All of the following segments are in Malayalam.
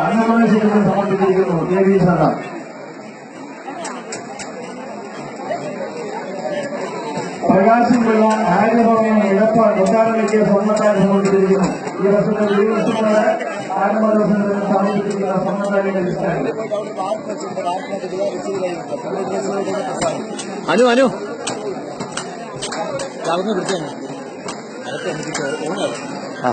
അന്നമനശീലനം സമർപ്പിച്ചിരിക്കുന്നു ദേവി സഭ പ്രകാശം പിള്ള ആര്യഭവന ഇടപ്പാട് കൊട്ടാരയ്ക്ക് സ്വർണത്താരി സമർപ്പിച്ചിരിക്കുന്നു ഈ വർഷത്തെ ഉത്സവങ്ങളെ ആരംഭ ദിവസങ്ങളിൽ സമർപ്പിച്ചിരിക്കുന്ന സ്വർണത്താരിയുടെ ലിസ്റ്റാണ് അനു. അനു അവിടുന്ന് പിടിച്ചാണ് അതൊക്കെ എനിക്ക് ആ.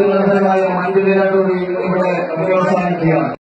పిల్లలపై మంచి